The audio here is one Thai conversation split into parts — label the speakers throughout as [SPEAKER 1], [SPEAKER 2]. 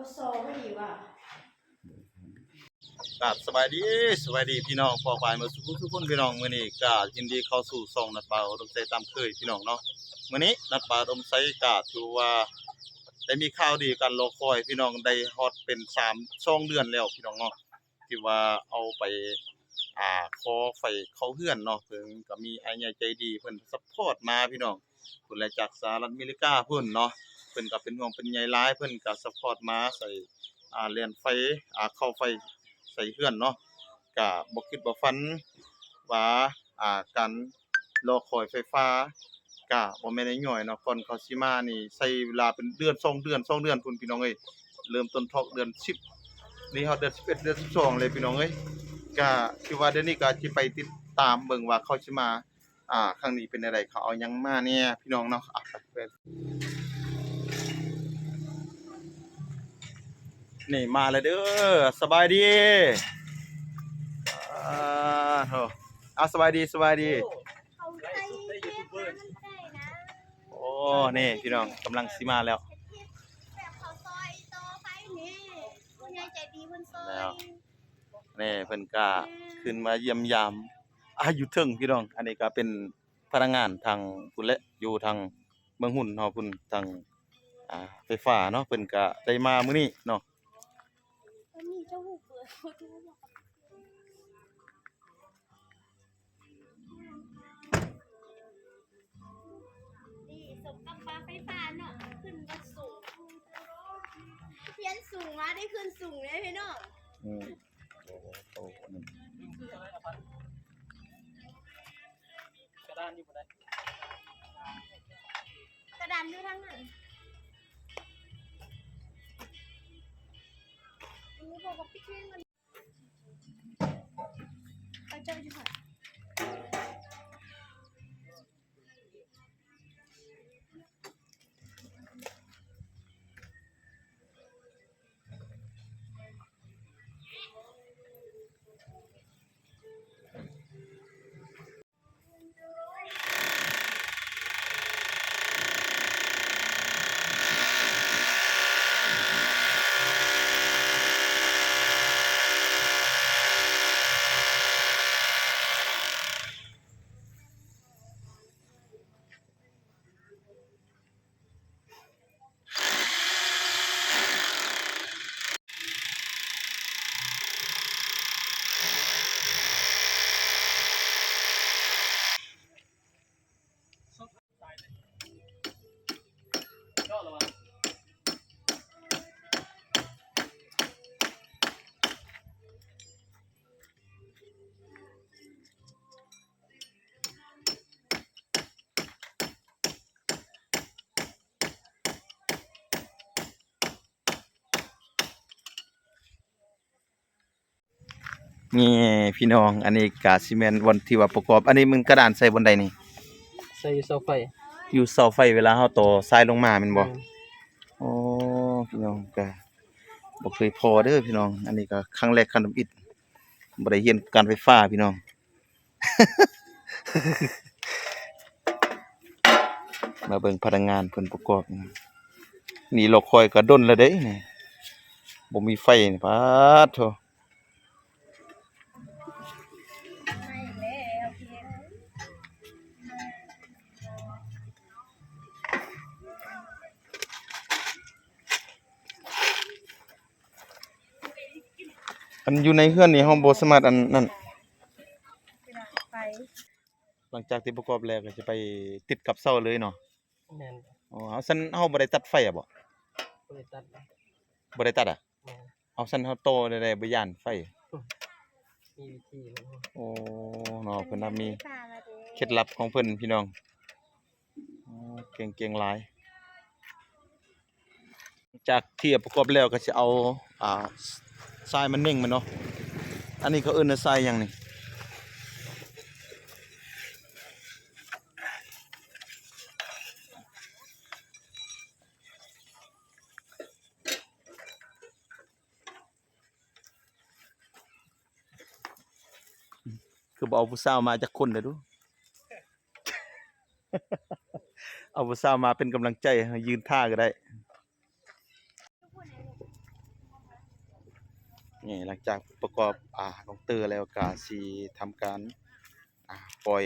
[SPEAKER 1] เอาซ่ไม่ดีว่ะ
[SPEAKER 2] ครับสบายดีสบายดีพี่น้องพอไปมาสุขทุกคนพี่น้องมื้อนี้ก็ยินดีเข้าสู่ช่องนัดบ่าอดมไซตามเคยพี่น้องเนาะมื้อนี้นัดบ่าอดมไซก็ถือว่าได้มีข่าวดีกันรอคอยพี่น้องได้ฮอดเป็น3ช่องเดือนแล้วพี่น้องเนาะที่ว่าเอาไปอ่าขอไฟเข้าเฮือนเนาะเพิ่นก็มีไอ้ใหญ่ใจดีเพิ่นซัพพอร์ตมาพี่น้องเพิ่นจากสหรัฐอเมริกาเพุ่นเนาะ เพิ่นก็เป็นห่วงเป็นใยหลายเพิ่นก็ซัพพอร์ตมาใส่อ่าเรียนไฟอ่าเข้าไฟใส่เฮือนเนาะก็บ่คิดบ่ฝันว่าอ่าการรอคอยไฟฟ้าก็บ่แม่นน้อยเนาะก่อนเขาสิมานี่ใช้เวลาเป็นเดือนสองเดือนสองเดือนพุ่นพี่น้องเอ้ยเริ่มต้นทอกเดือน 10 นี่ฮอดเดือน11เดือน12เลยพี่น้องเอ้ยก็คิดว่าเดือนนี้ก็สิไปติดตามเบิ่งว่าเขาสิมาอ่าครั้งนี้เป็นอะไรเขาเอาหยังมาเนี่ยพี่น้องเนาะอะ นี่มาแล้วเด้อสบายดีอ่าโหเอาสบายดีสบายดี
[SPEAKER 1] เขาใส่เทปนะมันได้นะ
[SPEAKER 2] โอ้นี่พี่น้องกำลังสิมาแล้ว
[SPEAKER 1] แบบเขาซอยโตไปนี่คุณยายใจดีเพิ่นซอย
[SPEAKER 2] แล้วนี่เพิ่นก็ขึ้นมาเยี่ยมยามอาอยู่เทิงพี่น้อง อันนี้ก็เป็นพนักงานทางพุ่นและอยู่ทางเมืองหุ่นเนาะพุ่นทางอ่าไฟฟ้าเนาะเพิ่นก็ได้มามื้อนี้เนาะ
[SPEAKER 1] แล้วมีเจ้าหูเปิดเขาดูบอกนี่สมกับปลาไฟฟ้าเนาะขึ้นมาสูงเพียนสูงมาได้ขึ้นสูงเลยพี่น้อง
[SPEAKER 2] อืมโอ้โหนี่
[SPEAKER 3] กระดานอยู่บ่ได้
[SPEAKER 1] กระดานอยู่ทางนั้นอัน Ini bawa 大 นี่
[SPEAKER 2] พี่น้องอันนี้ก็สิแม่นวันที่ว่าประกอบ อันนี้มันกระดานใส่บนใดนี่
[SPEAKER 3] ใส่เสาไฟ
[SPEAKER 2] อยู่เสาไฟเวลาเฮาต่อสายลงมาแม่นบ่
[SPEAKER 3] อืม
[SPEAKER 2] โอ้พี่น้องก็บ่เคยพอเด้อพี่น้อง อันนี้ก็ครั้งแรกครั้งทำอิฐบ่ได้เรียนการไฟฟ้าพี่น้องมาเบิ่งพนักงานเพิ่นประกอบนะนี่รอคอยก็ดนแล้วเด้นี่บ่มีไฟนี่ปาดโธ อันอยู่ในเฮือนนี่เฮาบ่สามารถอันนั้น
[SPEAKER 1] ไป
[SPEAKER 2] หลังจากที่ประกอบแล้วก็จะไปติดกับเสาเลยเนาะ
[SPEAKER 3] แม่น
[SPEAKER 2] อ๋อเอาซั่นเฮาบ่ได้ตัดไฟอะบ่
[SPEAKER 3] บ่ได้ตัดนะ
[SPEAKER 2] บ่ได้ตัดอะ
[SPEAKER 3] แม่น
[SPEAKER 2] เอาซั่นเฮาโตได้ได้บ่ย่านไฟ
[SPEAKER 3] มีวิธีของมัน
[SPEAKER 2] โอ้เนาะเพิ่นน่ะมี
[SPEAKER 1] ตาละเด้อ
[SPEAKER 2] เคล็ดลับของเพิ่นพี่น้องอ๋อเก่งๆหลายจากที่ประกอบแล้วก็จะเอาอ่า ทรายมันเน่งมันเนาะอันนี้เขาเอิ้นทรายยังนี่คือเอาผู้สาวมาจากคนเด้อดูเอาผู้สาวมาเป็นกำลังใจยืนท่าก็ได้ นี่หลังจากประกอบอ่าลงเตอร์แล้วก็สิทำการอ่าปล่อย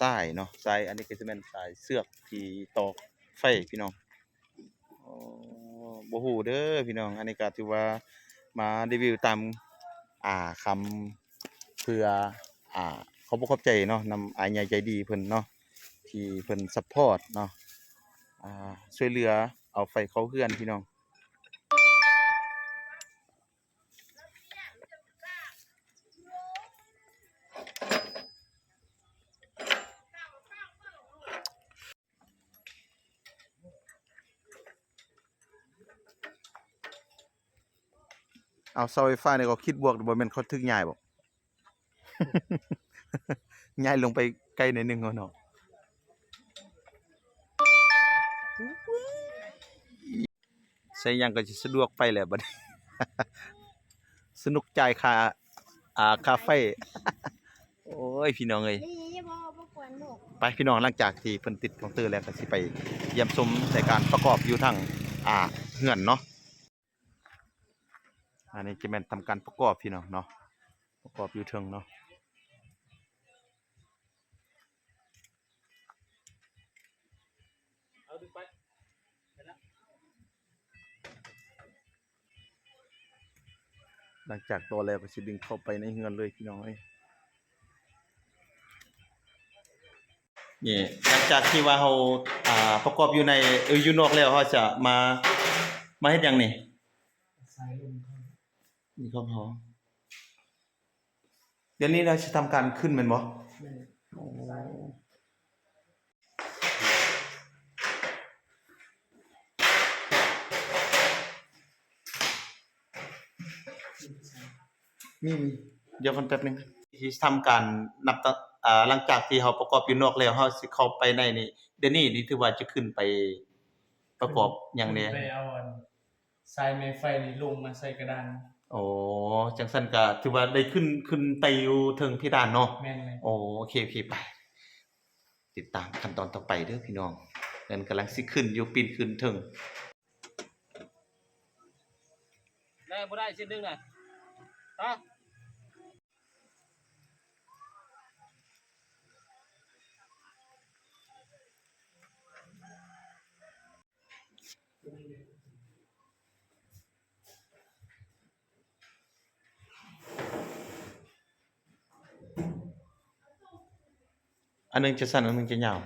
[SPEAKER 2] สายเนาะสายอันนี้ก็จะเป็นสายเสือกที่ตอกไฟพี่น้องอ๋อบ่ฮู้เด้อพี่น้องอันนี้ก็ถือว่ามารีวิวตามอ่าคำเพื่ออ่าเขาบ่เข้าใจเนาะนำอายใหญ่ใจดีเพิ่นเนาะที่เพิ่นซัพพอร์ตเนาะอ่าช่วยเหลือเอาไฟเขาเฮือนพี่น้อง เอาเสาไฟฟ้านี่ก็คิดบวกบ่แม่นเขาถึกย้ายบ่ย้ายลงไปไกลหน่อยหนึงเอาเนาะใช้หยังก็สิสะดวกไปแหล้วบัดนี้สนุกจ่ายค่าอ่าค่าไฟโอ้ยพี่น้องเอ้ย
[SPEAKER 1] นี่บ่บ่ควรหนู
[SPEAKER 2] ไปพี่น้องหลังจากที่เพิ่นติดของเตอร์แล้วก็สิไปเยี่ยมชมในการประกอบอยู่ทางอ่าเฮือนเนาะ อันนี้จะแม่นทำการประกอบพี่น้องเนาะประกอบอยู่เทิงเนาะหลังจากตัวแล้วก็สิดึงเข้าไปในเฮือนเลยพี่น้อยนี่หลังจากที่ว่าเราอ่าประกอบอยู่ในเอออยู่นอกแล้วเขาจะมามาเฮ็ดหยังนี่
[SPEAKER 3] สายลมเข้า
[SPEAKER 2] นี่ของเขาเดี๋ยวนี้เราจะทำการขึ้นแมันบ่
[SPEAKER 3] แม่
[SPEAKER 2] โอ้มีมีเดี๋ยวกันแป๊บหนึงที่ทำการนับตะอ่าหลังจากที่เราประกอบอยู่นอกแล้วเราสิเข้าไปในนี่เดี๋ยวนี้นี่ถือว่าจะขึ้นไปประกอบหยังแหน่
[SPEAKER 4] ไปเอาอันสายไม้ไฟนี่ลงมาใส่กระดาน
[SPEAKER 2] โอ้จังซั่นก็ถือว่าได้ขึ้นขึ้นไปอยู่เทิงเพดานเนาะ
[SPEAKER 4] แม่นไหม
[SPEAKER 2] โอโอเคโอเคไป ติดตามขั้นตอนต่อไปเด้อพี่น้องเงินกำลังสิขึ้นอยู่ปีนขึ้นถึง
[SPEAKER 3] ได้บ่ได้เส้นหนึงน่ะฮะ
[SPEAKER 2] อันนึงจะสั้นอันนึงจะยาว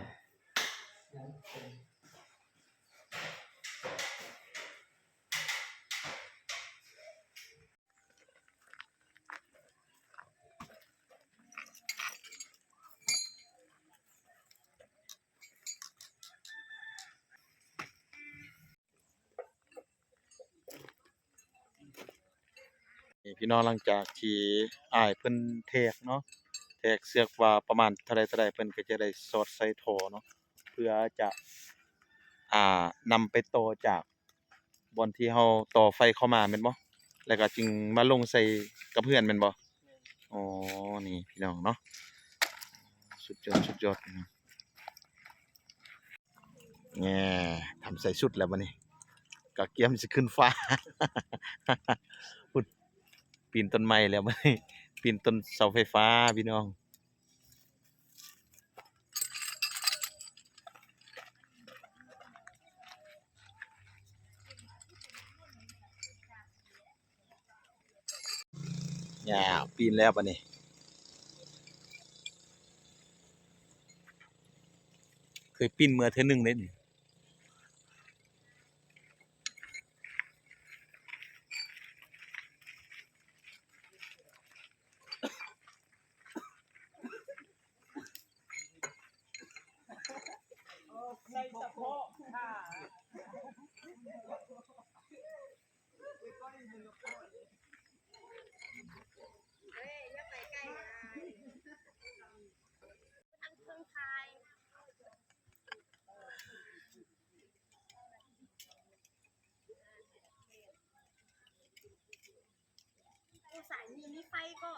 [SPEAKER 2] พี่น้องหลังจากที่อ้ายเพิ่นแทกเนาะ แทกเสือกว่าประมาณเท่าใดเท่าใดเพิ่นก็จะได้สอดใส่ท่อเนาะเพื่อจะอ่านำไปโตจากบอนที่เฮาต่อไฟเข้ามาแม่นบ่แล้วก็จึงมาลงใส่กับเพื่อนแม่นบ่อ๋อนี่พี่น้องเนาะสุดยอดสุดยอดพี่น้องแง่ทำใส่ชุดแล้วบัดนี้ก็เกียมสิขึ้นฟ้าพุดปีนต้นไม้แล้วบัดนี้ ปีนต้นเสาไฟฟ้าพี่น้อง อย่าปีนแล้วปะนี่เคยปีนเมื่อเธอหนึ่งเลยนี่
[SPEAKER 1] ทางเครื่องทายโอ้ สายนี้มีไฟก็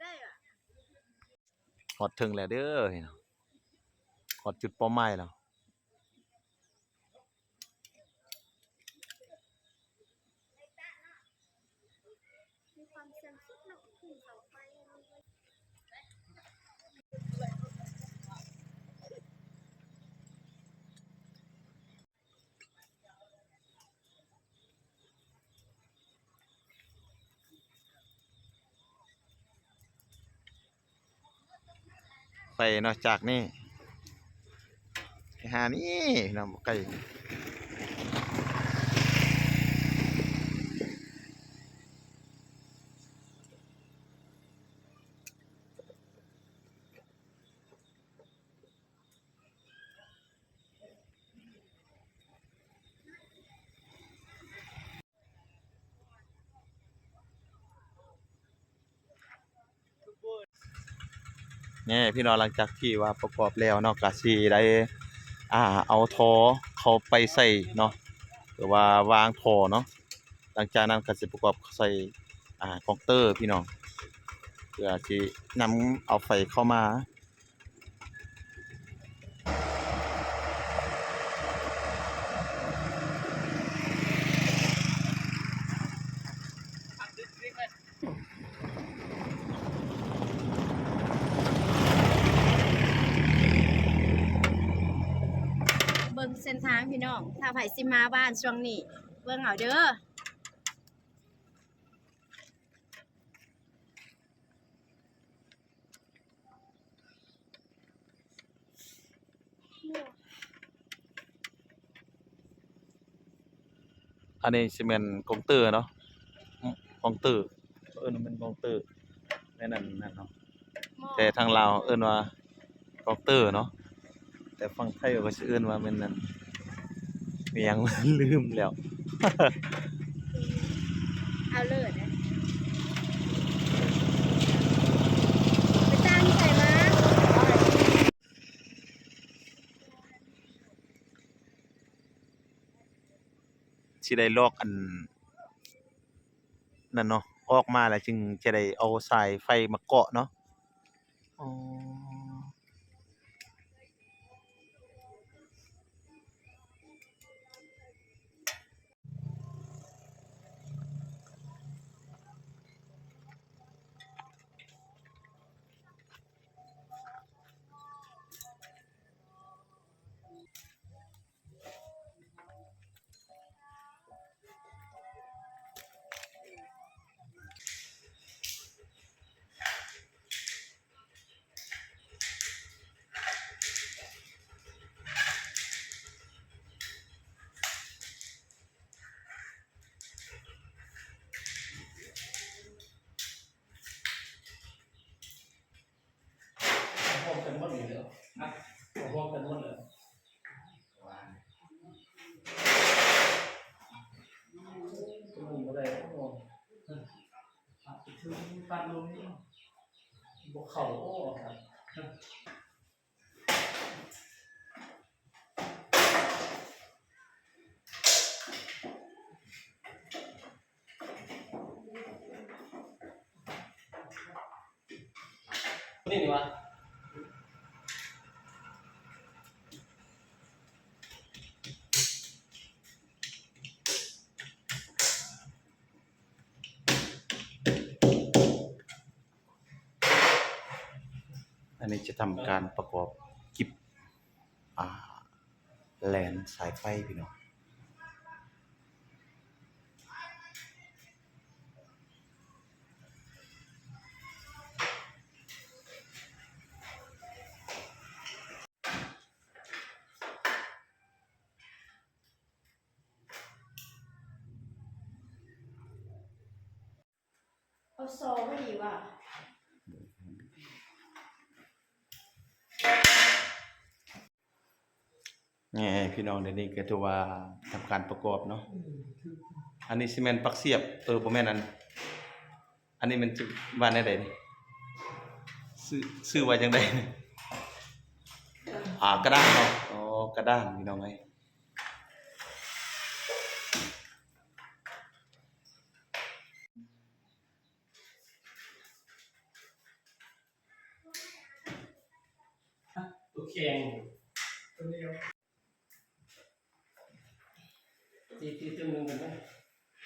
[SPEAKER 1] ได้อะ
[SPEAKER 2] หอดถึงแล้วเด้อองหอดจุดเป้าหมายแล้ว
[SPEAKER 1] ความเสื่อมสุดเนาะขึ้นเสาไฟ
[SPEAKER 2] ไปเนาะจากนี้หานี่เนาะบ่ไก่ นี่พี่น้องหลังจากที่ว่าประกอบแล้วเนาะกะสีได้อ่าเอาท่อเขาไปใส่เนาะหรือว่าวางท่อเนาะหลังจากนั้นกะสีประกอบใส่อ่าคองเตอร์พี่น้องเพื่อที่นำเอาไฟเข้ามา
[SPEAKER 1] เบิ่งเส้นทางพี่น้อง ถ้าไผ สิมาบ้านช่วงนี้ เบิ่งเอาเด้อ
[SPEAKER 2] อันนี้สิแม่นคองเตอร์เนาะอืมคองเตอร์เอิ้นว่าแม่นคองเตอร์แม่นนั่นนั่นเนาะแต่ทางลาวเอิ้นว่าคองเตอร์เนาะแต่ฝั่งไทยก็สิเอิ้นว่าแม่นนั่น มีหยังลืมแล้ว
[SPEAKER 1] เอาเลิศนะไปตั้งใส่มา
[SPEAKER 2] สิได้ลอกอัน นั่นเนาะออกมาแล้วจึงจะได้เอาสายไฟมาเกาะเนาะอ๋อ
[SPEAKER 4] พร้อ งปันลงนี่บ่เข้าโอ้ครับนี่นี่วะ
[SPEAKER 2] ทำการประกอบกิบอ่าแลนสายไฟพี่น้อง
[SPEAKER 1] เอาโซไว้ดีว่ะ
[SPEAKER 2] นี่ พี่น้องเดี๋ยวนี้ก็ถือว่าทำการประกอบเนาะอันนี้ซีเมนต์ปักเสียบเออบ่แม่นอันอันนี้มันจะว่าแนวใดนี่ซื้อซื้อว่าจังไดนี่อ่ากระด้างเนาะอ๋อกระด้างพี่น้องเอ้ย
[SPEAKER 4] ตัวแข็งตัวนี้ตีตีตัวหนึงกันนะ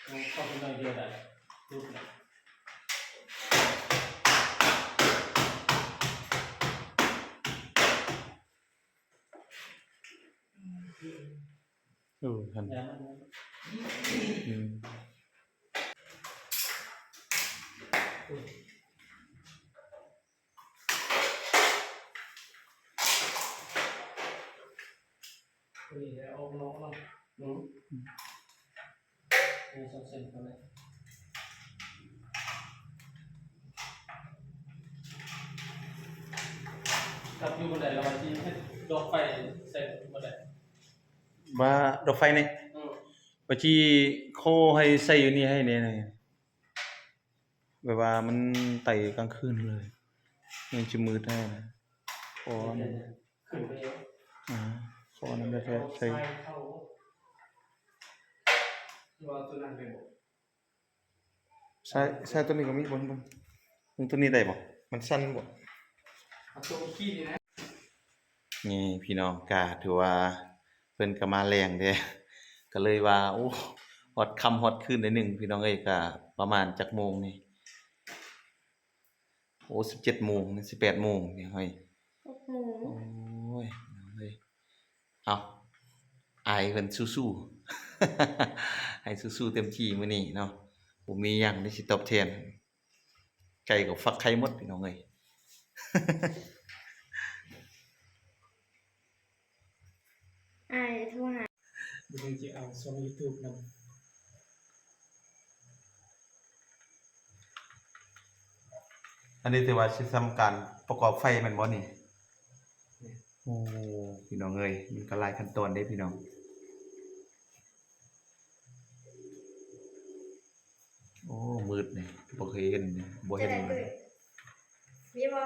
[SPEAKER 4] เอาเข้าไปหน่อยเดียวได้รูปนะ
[SPEAKER 2] พิ่น
[SPEAKER 4] อย่ามัน
[SPEAKER 2] อืม
[SPEAKER 4] นี่แล้วเอาน้องนาะอืมนี่สองเส้นกันเลยกับอยู่บนไดเราที่ให้ดอกไฟใส่บนได
[SPEAKER 2] ว่าดอกไฟนี่
[SPEAKER 4] อืม
[SPEAKER 2] ว่าจีโคให้ใส่อยู่นี่ให้แน่ๆแบบว่ามันไต่กลางคืนเลยมันจะมืดได้นะคอนั่น
[SPEAKER 4] ขึ้นไปเอง
[SPEAKER 2] อ่า คอนั่นได้แท้ใส่
[SPEAKER 4] เข้าว่าตัวนั้นเป็นบ่
[SPEAKER 2] ใส่ใส่ตัวนี้ก็มีบนบนมึงตัวนี้ได้บ่มันสั้นบ่
[SPEAKER 4] เอาตัวขี้นี่นะ
[SPEAKER 2] นี่พี่น้องกาถือว่าเพิ่นก็มาแรงเด้ก็เลยว่าโอ้ฮอดค่ำฮอดคืนได้หนึ่งพี่น้องเอ้ยก็ประมาณจักโมงนี่โอ้17โมง18โมงนี่เฮ้ย
[SPEAKER 1] โอ้โห
[SPEAKER 2] โอ้ยน้องเอ้ย เอาอายเพิ่นสู้ๆให้สู้ๆเต็มที่มื้อนี้เนาะบ่มีหยังที่สิตอบแทนไก่กับฟักไข่หมดพี่น้องเอ้ย
[SPEAKER 1] อายโทรหา
[SPEAKER 4] ดูจะเอาช่อง YouTube นำ
[SPEAKER 2] อันนี้ถือว่าสิทำการประกอบไฟแม่นบ่นี่โอ้พี่น้องเอ้ยมันก็หลายขั้นตอนเด้พี่น้องโอ้มืดนี่บ่เคยเห็นนี่บ่
[SPEAKER 1] จะ
[SPEAKER 2] เห็น
[SPEAKER 1] ได้
[SPEAKER 2] เล
[SPEAKER 1] ตื่
[SPEAKER 2] ย
[SPEAKER 1] นมีบ่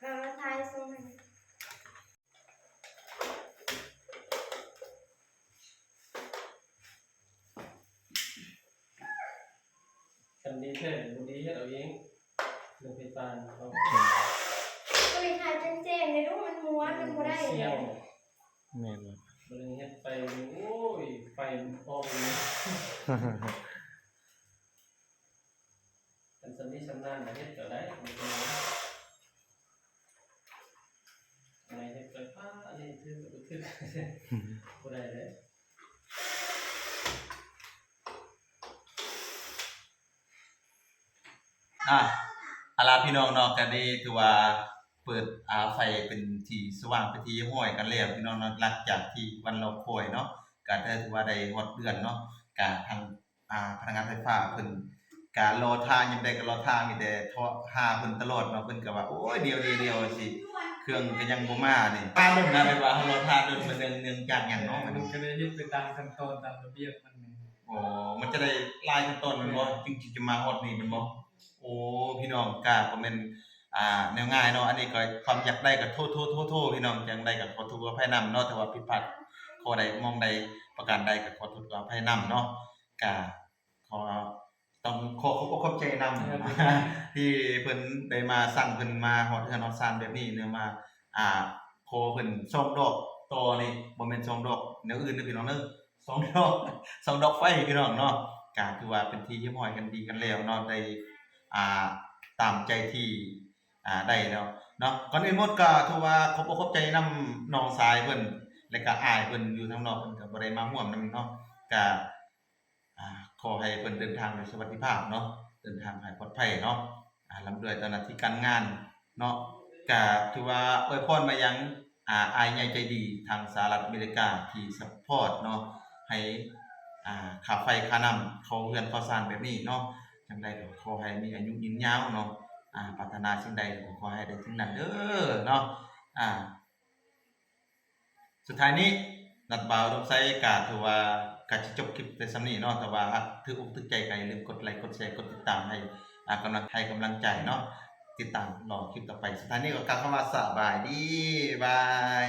[SPEAKER 1] เออทายส่งให้
[SPEAKER 4] กันนี้แท้บ่ดีเฮ็ดเอาเองเรื่องไฟฟ้าเนาะ
[SPEAKER 1] ก็มี ทายแจ้งๆเลยลูกมันม้วนมันบ่ได้
[SPEAKER 4] เสี่ยว
[SPEAKER 2] แม่นบ่
[SPEAKER 4] บ่ได้เฮ็ดไปโอ้ยไฟออกเลยกันสำนี้สำนานน่ะเฮ็ดก็ได้บ่เป็นไรอะไรเฮ็ดไฟฟ้าอันนี้คือบ่คือบ่ได้เลย
[SPEAKER 2] อะอาลาพี่น้องเนาะก็ได้ถือว่า เปิดอาไฟเป็นที่สว่างเป็นที่ห้อยกันแล้วพี่น้องเนาะหลังจากที่วันเราคอยเนาะก็ได้ถือว่าได้ฮอดเดือนเนาะก็ทางอ่าพนักงานไฟฟ้าเพิ่นก็รอทางยังได้ก็รอทางมีแต่โทรหาเพิ่นตลอดเนาะเพิ่นก็ว่าโอ้ยเดียวเดียวเดียวสิเครื่องก็ยังบ่มานี่ป้าเบิ่งนะเลยว่าเฮารอทางเดินมาเนื่องเนื่องจากหยังเนาะมัน
[SPEAKER 4] มันก็ได้เฮ็ดไปตามขั้นตอนตามระเบียบมันนี่
[SPEAKER 2] อ๋อมันจะได้ลายขั้นตอนแมันบ่จึงสิจะมาฮอดนี่แมันบ่โอ้พี่น้องกาบ่แม่น อ่าแนวง่ายเนาะอันนี้ก็ความอยากได้ก็โทษโทษโทษโทษพี่น้องจังได้ก็ขอโทษขออภัยนํเนาะแต่ว่าผิดพลาดข้อใดมองใดประการใดก็ขอโทษขออภัยนํเนาะกาขอต้องขอขอบใจนำที่เพิ่นได้มาสั่งเพิ่นมาฮอดเฮือนฮอดซานแบบนี้เนื่อมาอ่าขอเพิ่นส่งดอกตอนี่บ่แม่นส่งดอกแนวอื่นเด้อพี่น้องเด้อส่งดอกส่งดอกไฟพี่น้องเนาะก็ถือว่าเป็นที่เยี่ยมหอยกันดีกันแล้วเนาะได้อ่าตามใจที่ อ่าได้แล้วเนาะก่อนอื่นหมดก็ถือว่าขอบอกขอบใจนํน้องสายเพิ่นและก็อายเพิ่นอยู่ทางนอกเพิ่นก็บ่ได้มาร่วมนํเนาะก็อ่าขอให้เพิ่นเดินทางด้วยสวัสดิภาพเนาะเดินทางให้ปลอดภัยเนาะอ่าร่ำรวยตามหน้าที่การงานเนาะก็ถือว่าอวยพรมายังอ่าอายใหญ่ใจดีทางสหรัฐอเมริกาที่ซัพพอร์ตเนาะให้อ่าค่าไฟค่าน้ำเขาเรือนเขาสร้างแบบนี้เนาะจังใดก็ขอให้มีอายุยืนยาวเนาะ อ่าปรารถนาสิ่งใดผมขอให้ได้ถึงนั้นเด้อเนาะอ่า สุดท้ายนี้นัดบ่าวต้องใส่กาถือว่ากาจะจบคลิปในสำนีเนาะแต่ว่าถืออกถือใจก็อย่าลืมกดไลค์กดแชร์กดติดตามให้อ่ากำลังให้กำลังใจเนาะติดตามรอคลิปต่อไปสุดท้ายนี้ก็กล่าวคำว่าสบายดีบาย